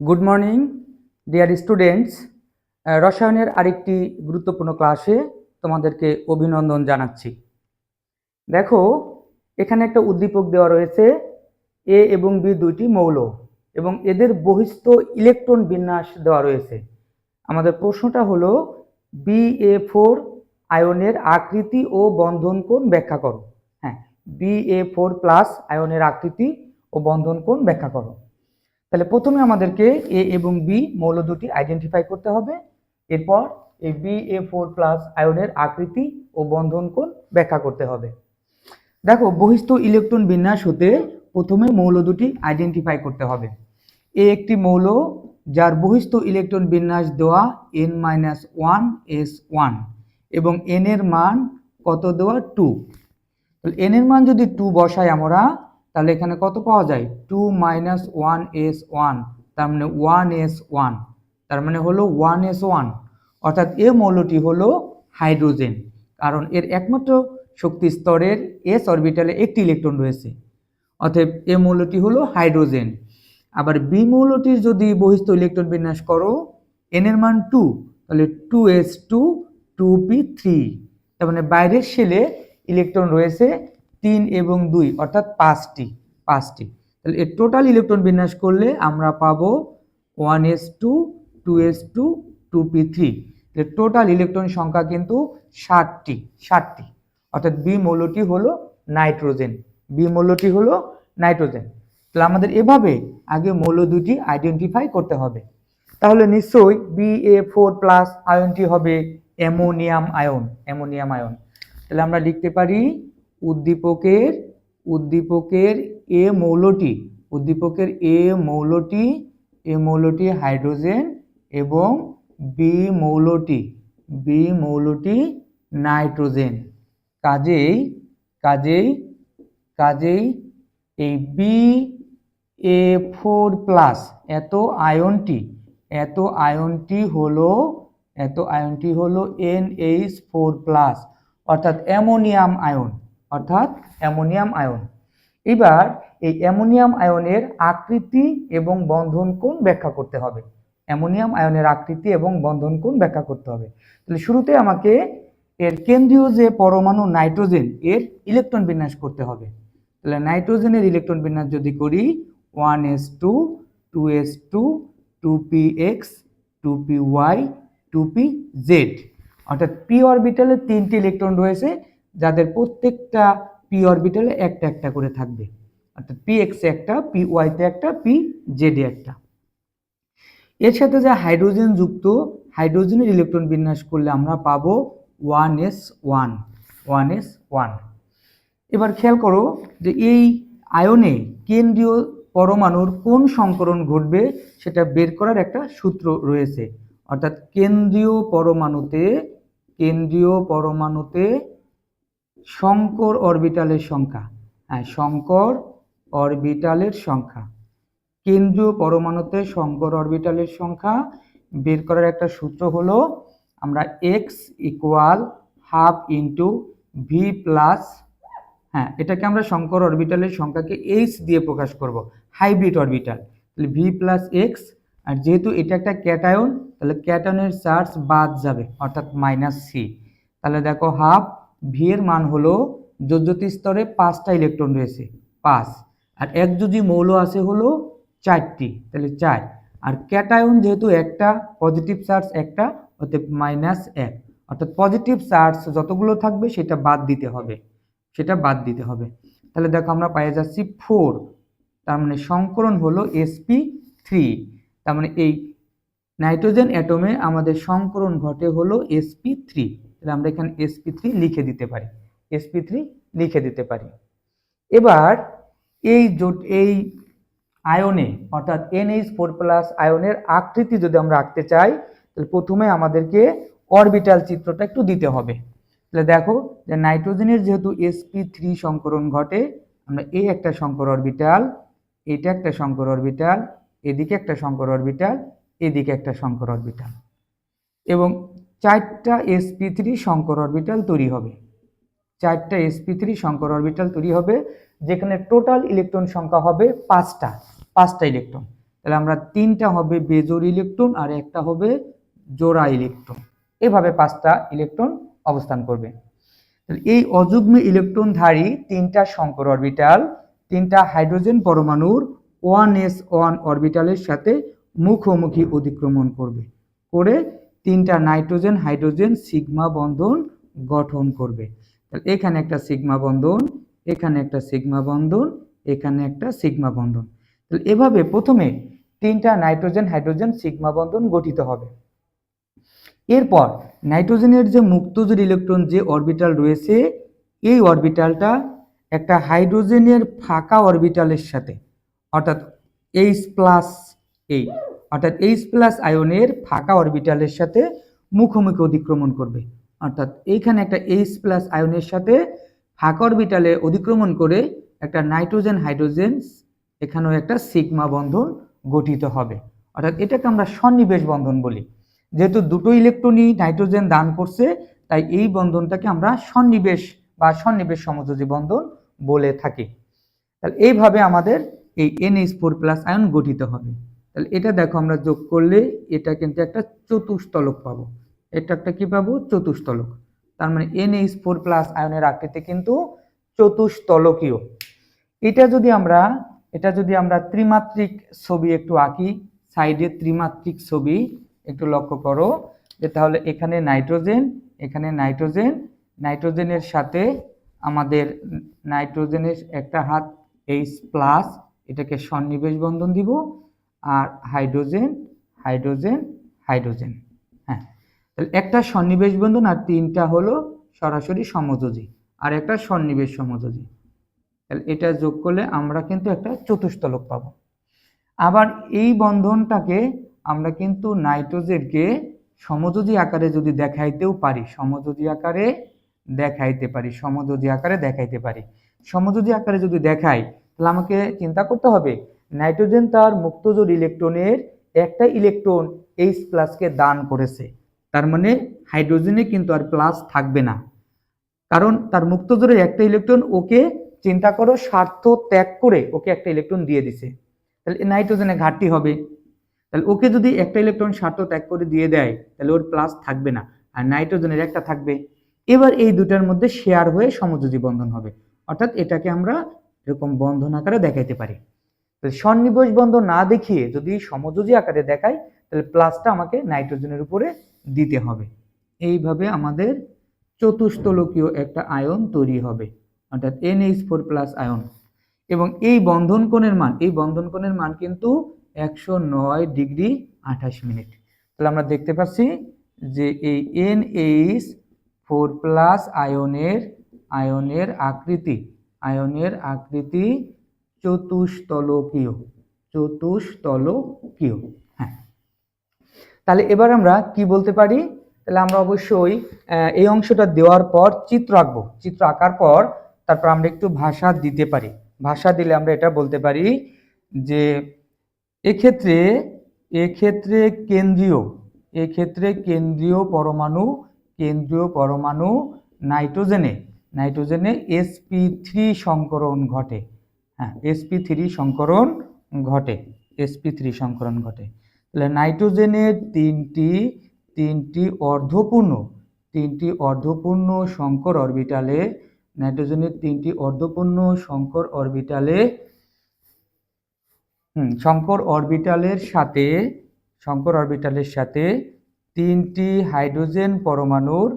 Good morning dear students রসায়নের আরেকটি গুরুত্বপূর্ণ ক্লাসে তোমাদেরকে অভিনন্দন জানাচ্ছি। দেখো, এখানে একটা উদ্দীপক দেওয়া রয়েছে এ এবং বি দুইটি মৌল, এবং এদের বহিস্থ ইলেকট্রন বিন্যাস দেওয়া রয়েছে। আমাদের প্রশ্নটা হলো বি এ ফোর আয়নের আকৃতি ও বন্ধন কোণ ব্যাখ্যা করো। হ্যাঁ বি এ ফোর প্লাস আয়নের আকৃতি ও বন্ধন কোণ ব্যাখ্যা করো। তাহলে প্রথমে আমাদেরকে এ এবং বি মৌল দুটি আইডেন্টিফাই করতে হবে। এরপর এই বি এ ফোর প্লাস আয়নের আকৃতি ও বন্ধন কোণ ব্যাখ্যা করতে হবে। দেখো, বহিস্থ ইলেকট্রন বিন্যাস হতে প্রথমে মৌল দুটি আইডেন্টিফাই করতে হবে। এ একটি মৌল যার বহিস্থ ইলেকট্রন বিন্যাস দেওয়া N minus one S one এবং এন এর মান কত দেওয়া টু এন এর মান যদি টু বসাই আমরা তাহলে এখানে কত পাওয়া যায়? Two minus one S one তার মানে ওয়ান এস ওয়ান তার মানে হলো ওয়ান এস ওয়ান অর্থাৎ এ মৌলটি হলো হাইড্রোজেন কারণ এর একমাত্র শক্তি স্তরের এস অরবিটালে একটি ইলেকট্রন রয়েছে, অতএব এ মৌলটি হলো হাইড্রোজেন আবার বি মৌলটির যদি বহিস্থ ইলেকট্রন বিন্যাস করো এন এর মান টু তাহলে two S two two P three তার মানে বাইরের শেলে ইলেকট্রন রয়েছে তিন এবং দুই, অর্থাৎ পাঁচটি পাঁচটি। তাহলে এর টোটাল ইলেকট্রন বিন্যাস করলে আমরা পাবো one S two two S two two P three total electron সংখ্যা কিন্তু ষাটটি ষাটটি। অর্থাৎ বি মৌলটি হলো নাইট্রোজেন বি মৌলটি হলো নাইট্রোজেন তাহলে আমাদের এভাবে আগে মৌল দুটি আইডেন্টিফাই করতে হবে। তাহলে নিশ্চয়ই বি এ ফোর প্লাস আয়নটি হবে অ্যামোনিয়াম আয়ন অ্যামোনিয়াম আয়ন। তাহলে আমরা লিখতে পারি উদ্দীপকের উদ্দীপকের এ মৌলটি, উদ্দীপকের এ মৌলটি এ মৌলটি হাইড্রোজেন এবং বি মৌলটি বি মৌলটি নাইট্রোজেন। কাজেই কাজেই কাজেই এই বি এ ফোর প্লাস এত আয়নটি এত আয়নটি হলো, এত আয়নটি হলো এন এইচ ফোর প্লাস অর্থাৎ অ্যামোনিয়াম আয়ন। অর্থাৎ অ্যামোনিয়াম আয়ন। এবার এই অ্যামোনিয়াম আয়নের আকৃতি এবং বন্ধন কোণ ব্যাখ্যা করতে হবে। অ্যামোনিয়াম আয়নের আকৃতি এবং বন্ধন কোণ ব্যাখ্যা করতে হবে। তাহলে শুরুতে আমাকে এর কেন্দ্রীয় যে পরমাণু নাইট্রোজেন, এর ইলেকট্রন বিন্যাস করতে হবে। তাহলে নাইট্রোজেনের ইলেকট্রন বিন্যাস যদি করি, one S two two S two two P X, two P Y, two P Z. অর্থাৎ পি অরবিটালে তিনটি ইলেকট্রন রয়েছে যাদের প্রত্যেকটা পি অরবিটালে একটা একটা করে থাকবে। অর্থাৎ পি এক্সে একটা পি ওয়াইতে একটা পি জেডে একটা। এর সাথে যে হাইড্রোজেন যুক্ত হাইড্রোজেনের ইলেকট্রন বিন্যাস করলে আমরা পাবো one S one one S one এবার খেয়াল করো যে এই আয়নে কেন্দ্রীয় পরমাণুর কোন সংকরণ ঘটবে সেটা বের করার একটা সূত্র রয়েছে। অর্থাৎ কেন্দ্রীয় পরমাণুতে কেন্দ্রীয় পরমাণুতে সংকর অরবিটালের সংখ্যা। হ্যাঁ শঙ্কর অরবিটালের সংখ্যা। কেন্দ্রীয় পরমাণুতে শঙ্কর অরবিটালের সংখ্যা বের করার একটা সূত্র হলো, আমরা X equal half into V plus হ্যাঁ এটাকে আমরা শঙ্কর অরবিটালের সংখ্যাকে এইচ দিয়ে প্রকাশ করব হাইব্রিড অরবিটাল তাহলে ভি প্লাস এক্স আর যেহেতু এটা একটা ক্যাটায়ন তাহলে ক্যাটায়নের চার্জ বাদ যাবে, অর্থাৎ মাইনাস সি তাহলে দেখো হাফ ভি এর মান হলো যোজ্যতি স্তরে পাঁচটা ইলেকট্রন রয়েছে, পাঁচ। আর এক যদি মৌল আছে হলো চারটি, তাহলে চার। আর ক্যাটায়ন যেহেতু একটা পজিটিভ চার্জ একটা অর্থাৎ মাইনাস এক। অর্থাৎ পজিটিভ চার্জ যতগুলো থাকবে সেটা বাদ দিতে হবে, সেটা বাদ দিতে হবে। তাহলে দেখো আমরা পেয়ে যাচ্ছি ফোর তার মানে সংকরণ হলো এসপি থ্রি তার মানে এই নাইট্রোজেন অ্যাটমে আমাদের সংকরণ ঘটে হলো এসপি থ্রি তাহলে আমরা এখানে এসপি থ্রি লিখে দিতে পারি। এসপি থ্রি লিখে দিতে পারি। এবার এই জোট, এই আয়নে, অর্থাৎ এনএইচ ফোর প্লাস আয়নের আকৃতি যদি আমরা আঁকতে চাই, তাহলে প্রথমে আমাদেরকে অরবিটাল চিত্রটা একটু দিতে হবে। তাহলে দেখো যে নাইট্রোজেনের যেহেতু এসপি থ্রি সংকরণ ঘটে, আমরা এই একটা সংকর অরবিটাল এটা একটা সংকর অরবিটাল এদিকে একটা সংকর অরবিটাল এদিকে একটা সংকর অরবিটাল এবং চারটা এসপি থ্রি শঙ্কর অরবিটাল তৈরি হবে। চারটা এসপি থ্রি শঙ্কর অরবিটাল তৈরি হবে, যেখানে টোটাল ইলেকট্রন সংখ্যা হবে পাঁচটা পাঁচটা ইলেকট্রন তাহলে আমরা তিনটা হবে বেজোর ইলেকট্রন আর একটা হবে জোড়া ইলেকট্রন এভাবে পাঁচটা ইলেকট্রন অবস্থান করবে। এই অযুগ্ম ইলেকট্রনধারী তিনটা শঙ্কর অরবিটাল তিনটা হাইড্রোজেন পরমাণুর ওয়ান এস ওয়ান অরবিটালের সাথে মুখোমুখি অতিক্রমণ করবে। করে তিনটা নাইট্রোজেন, হাইড্রোজেন, সিগমা বন্ধন গঠন করবে। তাহলে এখানে একটা সিগমা বন্ধন, এখানে একটা সিগমা বন্ধন, এখানে একটা সিগমা বন্ধন। তাহলে এভাবে প্রথমে তিনটা নাইট্রোজেন, হাইড্রোজেন, সিগমা বন্ধন গঠিত হবে। এরপর নাইট্রোজেনের যে মুক্ত মুক্তজোর ইলেকট্রন যে অরবিটাল রয়েছে, এই অরবিটালটা একটা হাইড্রোজেনের ফাঁকা অরবিটালের সাথে, অর্থাৎ এইচ প্লাস এই অর্থাৎ এইচ প্লাস আয়নের ফাঁকা অরবিটালের সাথে মুখোমুখি অতিক্রমণ করবে। অর্থাৎ এইখানে একটা এইচ প্লাস আয়নের সাথে ফাঁকা অরবিটালে অতিক্রমণ করে একটা নাইট্রোজেন হাইড্রোজেন এখানেও একটা সিগমা বন্ধন গঠিত হবে। অর্থাৎ এটাকে আমরা সন্নিবেশ বন্ধন বলি। যেহেতু দুটো ইলেকট্রনই নাইট্রোজেন দান করছে, তাই এই বন্ধনটাকে আমরা সন্নিবেশ বা সন্নিবেশ সমযোজী বন্ধন বলে থাকি। তাহলে এইভাবে আমাদের এই এনএইচ ফোর প্লাস আয়ন গঠিত হবে। তাহলে এটা দেখো আমরা যোগ করলে এটা কিন্তু একটা চতুস্তলক পাবো। এটা একটা কি পাবো? চতুস্তলক তার মানে এন এইচ ফোর প্লাস আয়নের আকৃতি কিন্তু চতুস্তলকীয় এটা যদি আমরা, এটা যদি আমরা ত্রিমাত্রিক ছবি একটু আঁকি সাইডে ত্রিমাত্রিক ছবি একটু লক্ষ্য করো, যে তাহলে এখানে নাইট্রোজেন এখানে নাইট্রোজেন, নাইট্রোজেনের সাথে আমাদের নাইট্রোজেনের একটা হাত এইচ প্লাস এটাকে সন্নিবেশ বন্ধন দিব। আর হাইড্রোজেন হাইড্রোজেন হাইড্রোজেন। হ্যাঁ একটা সন্নিবেশ বন্ধন আর তিনটা হলো সরাসরি সমযোজী, আর একটা সন্নিবেশ সমযোজী। তাহলে এটা যোগ করলে আমরা কিন্তু একটা চতুস্তলক পাবো। আবার এই বন্ধনটাকে আমরা কিন্তু নাইট্রোজেনকে সমযোজী আকারে যদি দেখাইতেও পারি, সমযোজী আকারে দেখাইতে পারি, সমযোজী আকারে দেখাইতে পারি। সমযোজী আকারে যদি দেখাই, তাহলে আমাকে চিন্তা করতে হবে নাইট্রোজেন তার মুক্তজোর ইলেকট্রনের একটা ইলেকট্রন এইচ প্লাসকে দান করেছে। তার মানে হাইড্রোজেনে কিন্তু আর প্লাস থাকবে না। কারণ তার মুক্তজোরের একটা ইলেকট্রন ওকে চিন্তা করো স্বার্থ ত্যাগ করে ওকে একটা ইলেকট্রন দিয়ে দিছে। তাহলে নাইট্রোজেনে ঘাটতি হবে। তাহলে ওকে যদি একটা ইলেকট্রন স্বার্থ ত্যাগ করে দিয়ে দেয়, তাহলে ওর প্লাস থাকবে না। আর নাইট্রোজেনের একটা থাকবে। এবার এই দুটার মধ্যে শেয়ার হয়ে সমযোজী বন্ধন হবে। অর্থাৎ এটাকে আমরা এরকম বন্ধন আকারে দেখাইতে পারি। তাহলে সন্নিবেশ বন্ধ না দেখিয়ে যদি সমযোজী আকারে দেখাই, তাহলে প্লাসটা আমাকে নাইট্রোজেনের উপরে দিতে হবে। এইভাবে আমাদের চতুস্তলকীয় একটা আয়ন তৈরি হবে, অর্থাৎ এনএইচ ফোর প্লাস আয়ন। এবং এই বন্ধন কোণের মান, এই বন্ধন কোণের মান কিন্তু একশো নয় ডিগ্রি আঠাশ মিনিট। তাহলে আমরা দেখতে পাচ্ছি যে এই এনএইচ ফোর প্লাস আয়নের আয়নের আকৃতি আয়নের আকৃতি চতুস্তলকীয় চতুস্তলকীয় হ্যাঁ। তাহলে এবার আমরা কি বলতে পারি? তাহলে আমরা অবশ্যই এই অংশটা দেওয়ার পর চিত্র আঁকবো। চিত্র আঁকার পর তারপর আমরা একটু ভাষা দিতে পারি। ভাষা দিলে আমরা এটা বলতে পারি যে, এক্ষেত্রে এক্ষেত্রে কেন্দ্রীয় এক্ষেত্রে কেন্দ্রীয় পরমাণু কেন্দ্রীয় পরমাণু নাইট্রোজেনে নাইট্রোজেনে এসপি থ্রি সংকরণ ঘটে। হ্যাঁ এসপি থ্রি সংকরণ ঘটে এসপি থ্রি সংকরণ ঘটে। তাহলে নাইট্রোজেনের তিনটি তিনটি অর্ধপূর্ণ তিনটি অর্ধপূর্ণ সংকর অরবিটালে, নাইট্রোজেনের তিনটি অর্ধপূর্ণ সংকর অরবিটালে, হুম, সংকর অরবিটালের সাথে, সংকর অরবিটালের সাথে তিনটি হাইড্রোজেন পরমাণুর,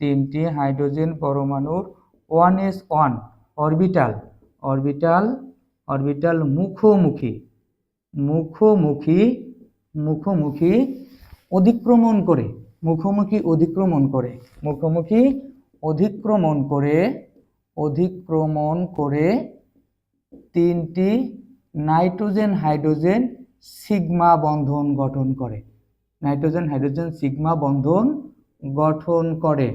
তিনটি হাইড্রোজেন পরমাণুর one S one orbital orbital orbital মুখোমুখি মুখোমুখি মুখোমুখি অধিক্রমণ করে, মুখোমুখি অধিক্রমণ করে, মুখোমুখি অধিক্রমণ করে অধিক্রমণ করে তিনটি নাইট্রোজেন, হাইড্রোজেন, সিগমা বন্ধন গঠন করে। নাইট্রোজেন, হাইড্রোজেন, সিগমা বন্ধন গঠন করে।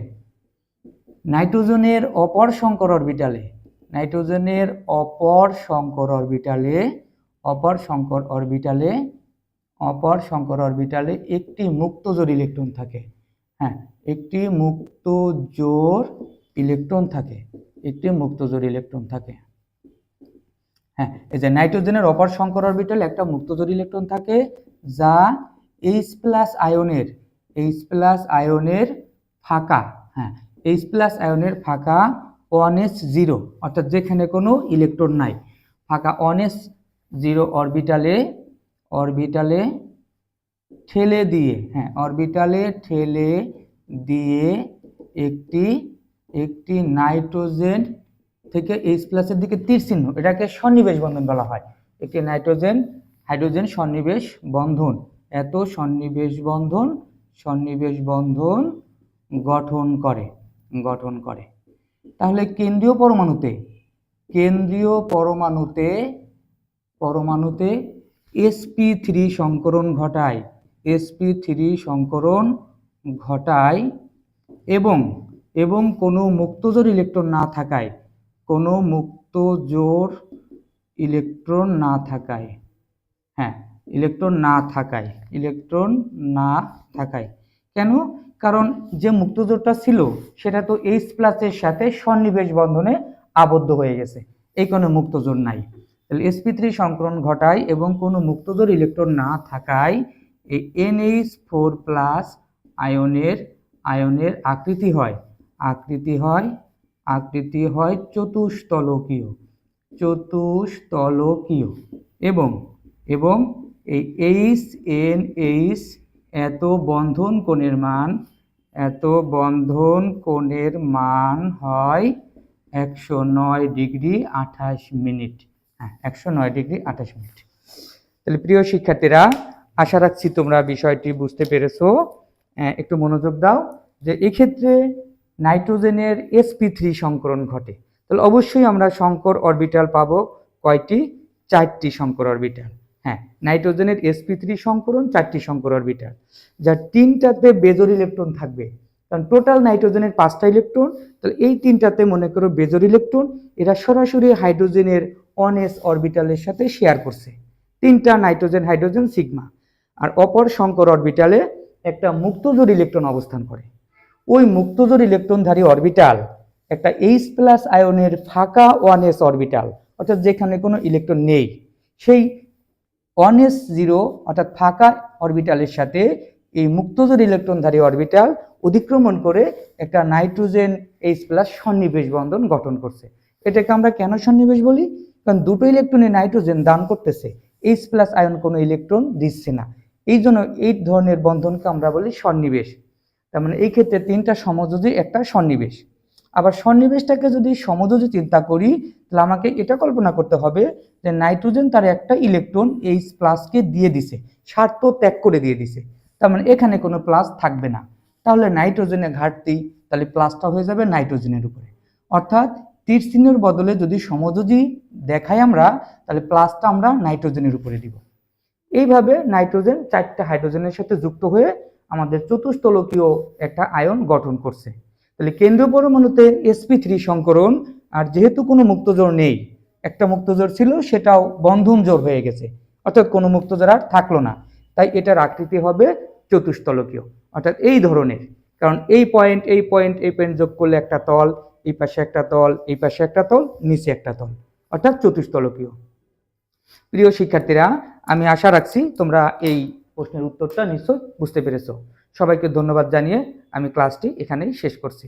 নাইট্রোজেনের অপর সংকর অরবিটালে নাইট্রোজেনের অপর সংকর অরবিটালে, অপর সংকর অরবিটালে, অপর সংকর অরবিটালে একটি মুক্ত জোর ইলেকট্রন থাকে। হ্যাঁ একটি মুক্ত জোর ইলেকট্রন থাকে। একটি মুক্ত জোর ইলেকট্রন থাকে। হ্যাঁ এই যে নাইট্রোজেনের অপর সংকর অরবিটাল একটা মুক্তজোর ইলেকট্রন থাকে, যা এইচ প্লাস আয়নের এইচ প্লাস আয়নের ফাঁকা। হ্যাঁ এইচ প্লাস আয়নের ফাঁকা ওয়ান এস জিরো অর্থাৎ যেখানে কোনো ইলেকট্রন নাই। ফাঁকা ওয়ান এস জিরো অরবিটালে অরবিটালে ঠেলে দিয়ে হ্যাঁ অরবিটালে ঠেলে দিয়ে একটি একটি নাইট্রোজেন থেকে এইচ প্লাসের দিকে তীর চিহ্ন, এটাকে সন্নিবেশ বন্ধন বলা হয়। একটি নাইট্রোজেন হাইড্রোজেন সন্নিবেশ বন্ধন। এত সন্নিবেশ বন্ধন সন্নিবেশ বন্ধন গঠন করে গঠন করে। তাহলে কেন্দ্রীয় পরমাণুতে কেন্দ্রীয় পরমাণুতে পরমাণুতে এসপি থ্রি সংকরণ ঘটায় এসপি থ্রি সংকরণ ঘটায় এবং এবং কোনো মুক্তজোর ইলেকট্রন না থাকায়, কোনো মুক্তজোর ইলেকট্রন না থাকায় হ্যাঁ ইলেকট্রন না থাকায়, ইলেকট্রন না থাকায়। কেন? কারণ যে মুক্তজোরটা ছিল, সেটা তো এইচ প্লাসের সাথে সন্নিবেশ বন্ধনে আবদ্ধ হয়ে গেছে। এই কোনো মুক্তজোর নাই। তাহলে এসপি থ্রি সংকরণ ঘটায় এবং কোনো মুক্তজোর ইলেকট্রন না থাকায় এই এনএইচ ফোর প্লাস আয়নের আয়নের আকৃতি হয়। আকৃতি হয় আকৃতি হয় চতুস্তলকীয় চতুস্তলকীয় এবং এবং এই এইচ এন এইচ এত বন্ধন কোণের মান এত বন্ধন কোণের মান হয় একশো নয় ডিগ্রি আঠাশ মিনিট। হ্যাঁ একশো নয় ডিগ্রি আঠাশ মিনিট। তাহলে প্রিয় শিক্ষার্থীরা, আশা রাখছি তোমরা বিষয়টি বুঝতে পেরেছ। একটু মনোযোগ দাও যে এক্ষেত্রে নাইট্রোজেনের এসপি থ্রি সংকরণ ঘটে। তাহলে অবশ্যই আমরা সংকর অরবিটাল পাবো কয়টি? চারটি সংকর অরবিটাল হ্যাঁ নাইট্রোজেনের এসপি থ্রি সংকরণ চারটি সংকর অরবিটাল যার তিনটাতে বেজর ইলেকট্রন থাকবে। কারণ টোটাল নাইট্রোজেনের পাঁচটা ইলেকট্রন তাহলে এই তিনটাতে মনে করো বেজর ইলেকট্রন এরা সরাসরি হাইড্রোজেনের অন এস অরবিটালের সাথে শেয়ার করছে। তিনটা নাইট্রোজেন, হাইড্রোজেন, সিগমা, আর অপর সংকর অরবিটালে একটা মুক্তজোর ইলেকট্রন অবস্থান করে। ওই মুক্তজোর ইলেকট্রনধারী অরবিটাল একটা এইচ প্লাস আয়নের ফাঁকা ওয়ান এস অরবিটাল অর্থাৎ যেখানে কোনো ইলেকট্রন নেই, সেই ওয়ান এস জিরো অর্থাৎ ফাঁকা অরবিটালের সাথে এই মুক্তজোর ইলেকট্রনধারী অরবিটাল অতিক্রমণ করে একটা নাইট্রোজেন এইচ প্লাস সন্নিবেশ বন্ধন গঠন করছে। এটাকে আমরা কেন সন্নিবেশ বলি? কারণ দুটো ইলেকট্রনে নাইট্রোজেন দান করতেছে এইচ প্লাস আয়ন কোনো ইলেকট্রন দিচ্ছে না। এই জন্য এই ধরনের বন্ধনকে আমরা বলি সন্নিবেশ। তার মানে এই ক্ষেত্রে তিনটা সমযোজী একটা সন্নিবেশ। আবার সন্নিবেশটাকে যদি সমযোজী চিন্তা করি, তাহলে আমাকে এটা কল্পনা করতে হবে যে নাইট্রোজেন তার একটা ইলেকট্রন এইচ প্লাসকে দিয়ে দিছে, স্বার্থ ত্যাগ করে দিয়ে দিছে। তার মানে এখানে কোনো প্লাস থাকবে না। তাহলে নাইট্রোজেনের ঘাটতি, তাহলে প্লাসটা হয়ে যাবে নাইট্রোজেনের উপরে। অর্থাৎ তীর বদলে যদি সমযোজী দেখাই আমরা, তাহলে প্লাসটা আমরা নাইট্রোজেনের উপরে দিব। এইভাবে নাইট্রোজেন চারটা হাইড্রোজেনের সাথে যুক্ত হয়ে আমাদের চতুস্তলকীয় একটা আয়ন গঠন করছে। তাহলে কেন্দ্রীয় পরমাণুতে এসপি থ্রি সংকরণ, আর যেহেতু কোনো মুক্তজোর নেই, একটা মুক্তজোর ছিল, সেটাও বন্ধন জোর হয়ে গেছে। অর্থাৎ কোনো মুক্তজোর আর থাকল না। তাই এটার আকৃতি হবে চতুস্তলকীয় অর্থাৎ এই ধরনের। কারণ এই পয়েন্ট এই পয়েন্ট এই পয়েন্ট যোগ করলে একটা তল, এই পাশে একটা তল, এই পাশে একটা তল, নিচে একটা তল। অর্থাৎ চতুস্তলকীয় প্রিয় শিক্ষার্থীরা, আমি আশা রাখছি তোমরা এই প্রশ্নের উত্তরটা নিশ্চয় বুঝতে পেরেছ। সবাইকে ধন্যবাদ জানিয়ে আমি ক্লাসটি এখানেই শেষ করছি।